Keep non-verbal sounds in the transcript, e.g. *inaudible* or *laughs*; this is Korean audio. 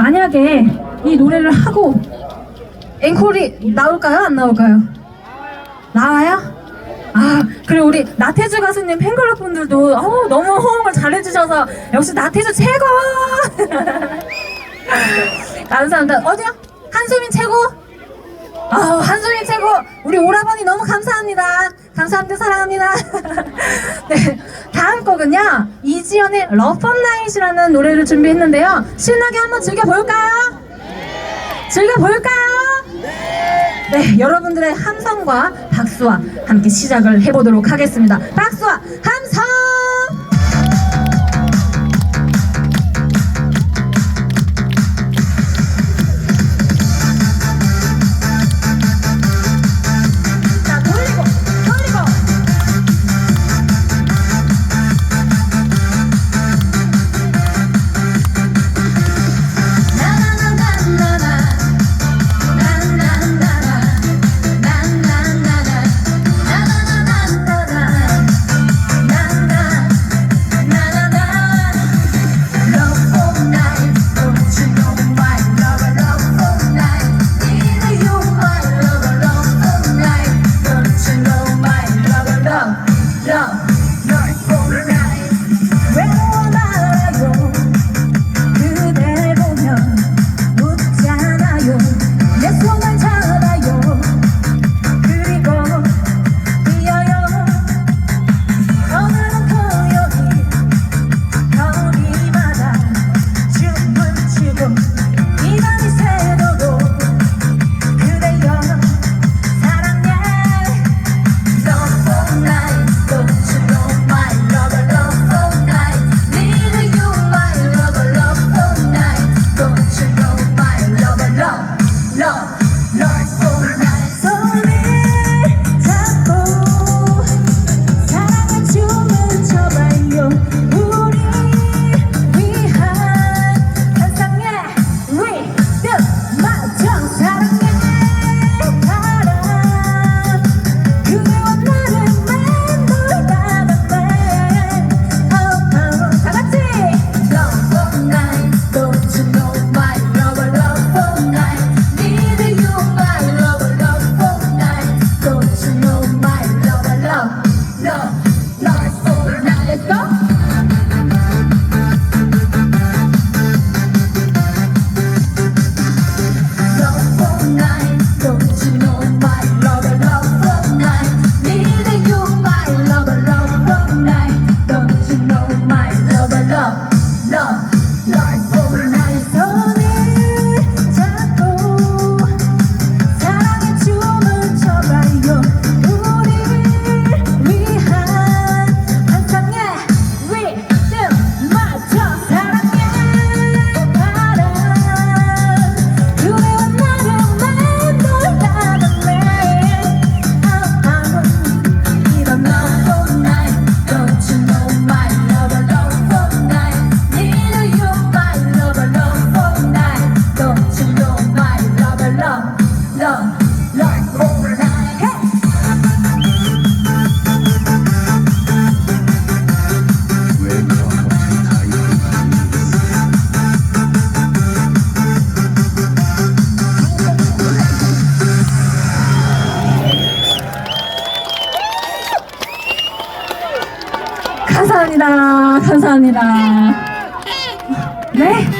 만약에 이 노래를 하고 앵콜이 나올까요? 안 나올까요? 나와요? 아, 그리고 우리 나태주 가수님 팬클럽 분들도 어우, 너무 호응을 잘해주셔서 역시 나태주 최고! *laughs* 감사합니다. 어디요? 한수민 최고? 아, 한수민 최고! 우리 오라버니 너무 감사합니다. 감사합니다. 사랑합니다. *laughs* 네, 다음 곡은요. 이지연의 러펀나잇이라는 노래를 준비했는데요. 신나게 한번 즐겨볼까요? 즐겨볼까요? 네, 여러분들의 함성과 박수와 함께 시작을 해보도록 하겠습니다. 박수와 함 Love Love 감사합니다. 감사합니다. 네.